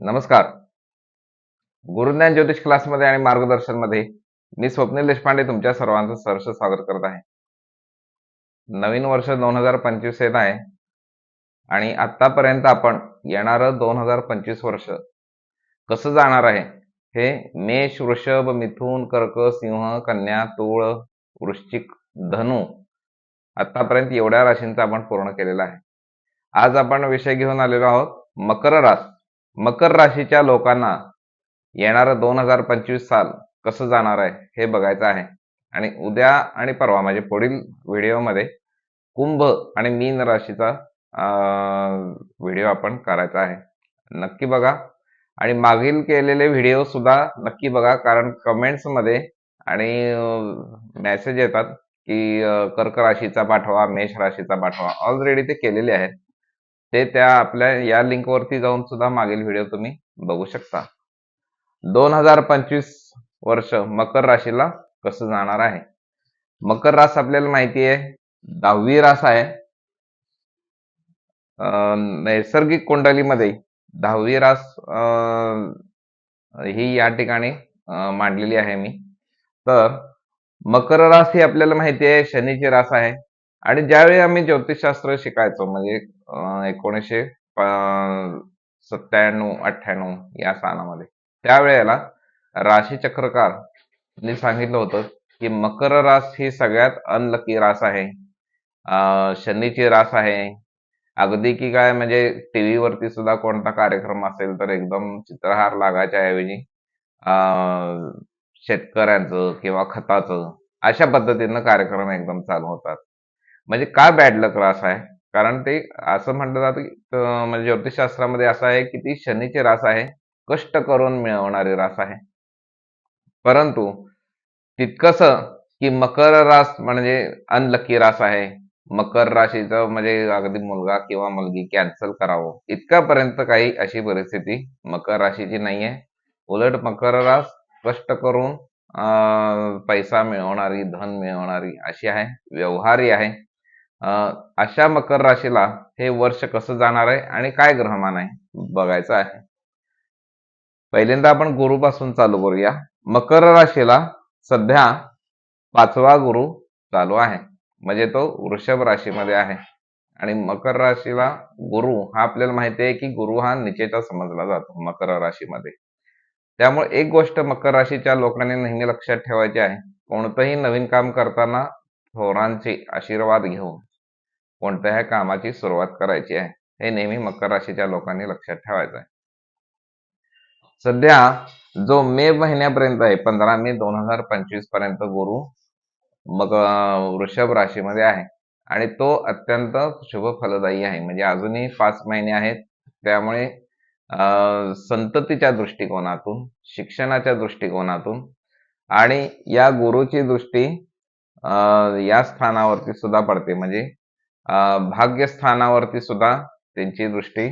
नमस्कार. गुरुज्ञान ज्योतिष क्लासमध्ये आणि मार्गदर्शनमध्ये मी स्वप्नील देशपांडे तुमच्या सर्वांचं सहर्ष स्वागत करत आहे. नवीन वर्ष दोन हजार पंचवीस येत आहे आणि आतापर्यंत आपण येणारं दोन हजार पंचवीस वर्ष कसं जाणार आहे हे मेष वृषभ मिथुन कर्क सिंह कन्या तुळ वृश्चिक धनु आतापर्यंत एवढ्या राशींचा आपण पूर्ण केलेला आहे. आज आपण विषय घेऊन आलेलो आहोत मकर रास मकर राशीच्या लोकांना येणारं दोन हजार पंचवीस साल कसं जाणार आहे हे बघायचं आहे. आणि उद्या आणि परवा म्हणजे पुढील व्हिडिओमध्ये कुंभ आणि मीन राशीचा व्हिडिओ आपण करायचा आहे. नक्की बघा. आणि मागील केलेले व्हिडिओ सुद्धा नक्की बघा कारण कमेंट्समध्ये आणि मेसेज येतात की कर्क राशीचा पाठवा मेष राशीचा पाठवा. ऑलरेडी ते केलेले आहेत. ते त्या आपल्या या लिंकवरती जाऊन सुद्धा मागील व्हिडिओ तुम्ही बघू शकता. दोन हजार पंचवीस वर्ष मकर राशीला कसं जाणार आहे? मकर रास आपल्याला माहिती आहे दहावी रास आहे. नैसर्गिक कुंडलीमध्ये दहावी रास ही या ठिकाणी मांडलेली आहे मी. तर मकर रास ही आपल्याला माहिती आहे शनीची रास आहे. आणि ज्यावेळी आम्ही ज्योतिषशास्त्र शिकायचो म्हणजे एकोणीसशे सत्त्याण्णव अठ्ठ्याण्णव या सालामध्ये. त्यावेळेला राशी चक्रकार सांगितलं होतं की मकर रास ही सगळ्यात अनलकी रास आहे. शनीची रास आहे. अगदी की काय म्हणजे टीव्ही वरती सुद्धा कोणता कार्यक्रम असेल तर एकदम चित्रहार लागायच्या ऐवजी शेतकऱ्यांचं किंवा खताचं अशा पद्धतीनं कार्यक्रम एकदम चालू होतात. म्हणजे का बॅड लक रास आहे? कारण ते असं म्हटलं जातं म्हणजे ज्योतिषशास्त्रामध्ये असं आहे की ती शनीची रास आहे कष्ट करून मिळवणारी रास आहे. परंतु तितकस की मकर रास म्हणजे अनलकी रास आहे. मकर राशीचं म्हणजे अगदी मुलगा किंवा मुलगी कॅन्सल करावं. इतक्यापर्यंत काही अशी परिस्थिती मकर राशीची नाहीये उलट मकर रास कष्ट करून पैसा मिळवणारी धन मिळवणारी अशी आहे. व्यवहारी आहे. अशा मकर राशीला हे वर्ष कसं जाणार आहे आणि काय ग्रहमान आहे बघायचं आहे. पहिल्यांदा आपण गुरुपासून चालू करूया. मकर राशीला सध्या पाचवा गुरु चालू आहे. म्हणजे तो वृषभ राशीमध्ये आहे. आणि मकर राशीला गुरु हा आपल्याला माहिती आहे की गुरु हा निचेचा समजला जातो मकर राशीमध्ये. त्यामुळे एक गोष्ट मकर राशीच्या लोकांनी नेहमी लक्षात ठेवायची आहे. कोणतंही नवीन काम करताना थोरांचे आशीर्वाद घेऊन कोणत्याही कामाची सुरुवात करायची आहे हे नेहमी मकर राशीच्या लोकांनी लक्षात ठेवायचं आहे. सध्या जो मे महिन्यापर्यंत आहे पंधरा मे दोन हजार पंचवीसपर्यंत गुरु मग वृषभ राशीमध्ये आहे आणि तो अत्यंत शुभ फलदायी आहे. म्हणजे अजूनही पाच महिने आहेत त्यामुळे संततीच्या दृष्टिकोनातून शिक्षणाच्या दृष्टिकोनातून आणि या गुरुची दृष्टी या स्थानावरती सुद्धा पडते. म्हणजे भाग्यस्थानावरती सुद्धा त्यांची दृष्टी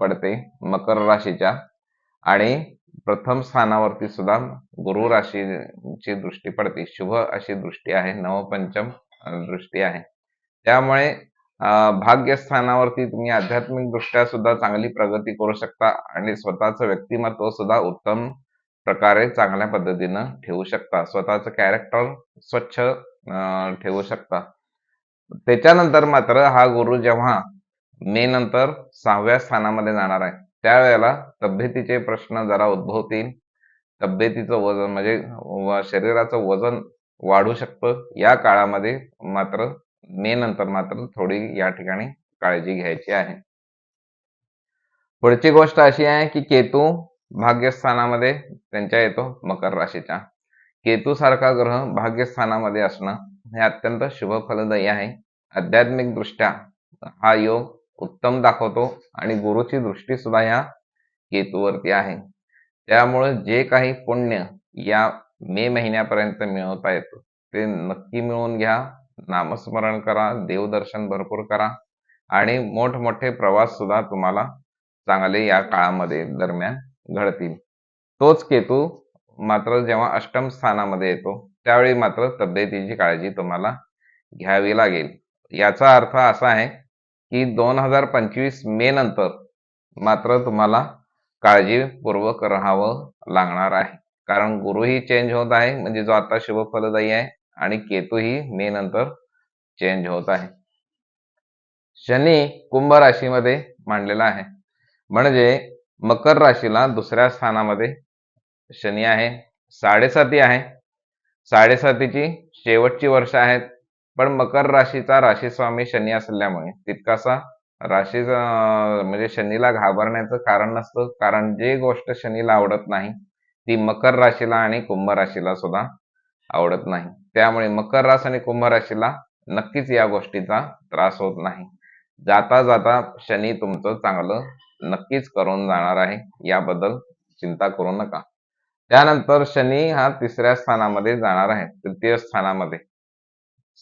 पडते मकर राशीच्या. आणि प्रथम स्थानावरती सुद्धा गुरु राशीची दृष्टी पडते. शुभ अशी दृष्टी आहे नवपंचम दृष्टी आहे. त्यामुळे भाग्यस्थानावरती तुम्ही आध्यात्मिक दृष्ट्या सुद्धा चांगली प्रगती करू शकता आणि स्वतःचं व्यक्तिमत्व सुद्धा उत्तम प्रकारे चांगल्या पद्धतीनं ठेवू शकता. स्वतःचं कॅरेक्टर स्वच्छ ठेवू शकता. त्याच्यानंतर मात्र हा गुरु जेव्हा मे नंतर सहाव्या स्थानामध्ये जाणार आहे त्यावेळेला तब्येतीचे प्रश्न जरा उद्भवतील. तब्येतीचं वजन म्हणजे शरीराचं वजन वाढू शकतं. या काळामध्ये मात्र मे नंतर मात्र थोडी या ठिकाणी काळजी घ्यायची आहे. पुढची गोष्ट अशी आहे की केतू भाग्यस्थानामध्ये त्यांच्या येतो मकर राशीच्या. केतू सारखा ग्रह भाग्यस्थानामध्ये असणं हे अत्यंत शुभ फलदायी आहे. आध्यात्मिक दृष्ट्या हा योग उत्तम दाखवतो आणि गुरुची दृष्टी सुद्धा या केतूवरती आहे. त्यामुळे जे काही पुण्य या मे महिन्यापर्यंत मिळवता येतो ते नक्की मिळवून घ्या. नामस्मरण करा देवदर्शन भरपूर करा आणि मोठमोठे प्रवास सुद्धा तुम्हाला चांगले या काळामध्ये दरम्यान घडतील. तोच केतू मात्र जेव्हा अष्टम स्थानामध्ये येतो त्यावेळी मात्र तब्येतीची काळजी तुम्हाला घ्यावी लागेल. याचा अर्थ असा आहे की दोन हजार पंचवीस मे नंतर मात्र तुम्हाला काळजीपूर्वक राहावं लागणार आहे. कारण गुरुही चेंज होत आहे म्हणजे जो आता शुभ फलदायी आहे आणि केतूही मे नंतर चेंज होत आहे. शनी कुंभ राशीमध्ये मांडलेला आहे. म्हणजे मकर राशीला दुसऱ्या स्थानामध्ये शनी आहे साडेसाती आहे. साडेसातीची शेवटची वर्ष आहेत. पण मकर राशीचा राशी स्वामी शनी असल्यामुळे तितकासा राशी म्हणजे शनीला घाबरण्याचं कारण नसतं. कारण जे गोष्ट शनीला आवडत नाही ती मकर राशीला आणि कुंभ राशीला सुद्धा आवडत नाही. त्यामुळे मकर रास आणि कुंभ राशीला नक्कीच या गोष्टीचा त्रास होत नाही. जाता जाता शनी तुमचं चांगलं नक्कीच करून जाणार आहे. याबद्दल चिंता करू नका. त्यानंतर शनी हा तिसऱ्या स्थानामध्ये जाणार आहे तृतीय स्थानामध्ये.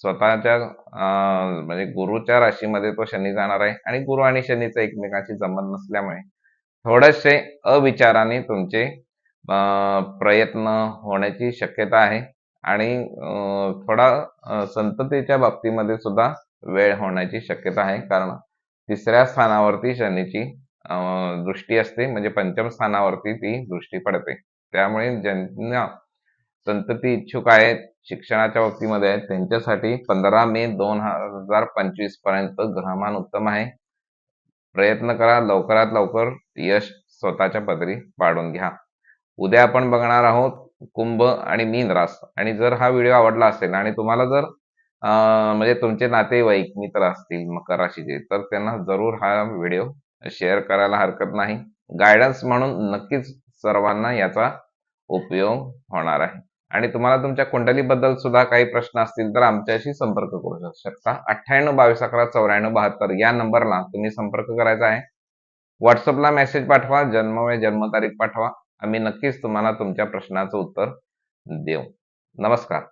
स्वतःच्या म्हणजे गुरुच्या राशीमध्ये तो शनी जाणार आहे आणि गुरु आणि शनीचा एकमेकांशी जमत नसल्यामुळे थोडेसे अविचाराने तुमचे प्रयत्न होण्याची शक्यता आहे आणि थोडा संततीच्या बाबतीमध्ये सुद्धा वेळ होण्याची शक्यता आहे. कारण तिसऱ्या स्थानावरती शनीची दृष्टी असते म्हणजे पंचम स्थानावरती ती दृष्टी पडते. त्यामुळे ज्यांना संतती इच्छुक आहेत शिक्षणाच्या बाबतीमध्ये आहेत त्यांच्यासाठी पंधरा मे दोन हजार पंचवीसपर्यंत ग्रहमान उत्तम आहे. प्रयत्न करा लवकरात लवकर यश स्वतःच्या पदरी पाडून घ्या. उद्या आपण बघणार आहोत कुंभ आणि मीन रास. आणि जर हा व्हिडिओ आवडला असेल आणि तुम्हाला जर म्हणजे तुमचे नातेवाईक मित्र असतील मकर राशीचे तर त्यांना जरूर हा व्हिडिओ शेअर करायला हरकत नाही. गायडन्स म्हणून नक्कीच सर्वांना याचा उपयोग होणार आहे. आणि तुम्हाला तुमच्या कुंडलीबद्दल सुद्धा काही प्रश्न असतील तर आमच्याशी संपर्क करू शकता. अठ्ठ्याण्णव बावीस अकरा चौऱ्याण्णव बहात्तर या नंबरला तुम्ही संपर्क करायचा आहे. व्हॉट्सअपला मेसेज पाठवा जन्म जन्मतारीख पाठवा. आम्ही नक्कीच तुम्हाला तुमच्या प्रश्नाचं उत्तर देऊ. नमस्कार.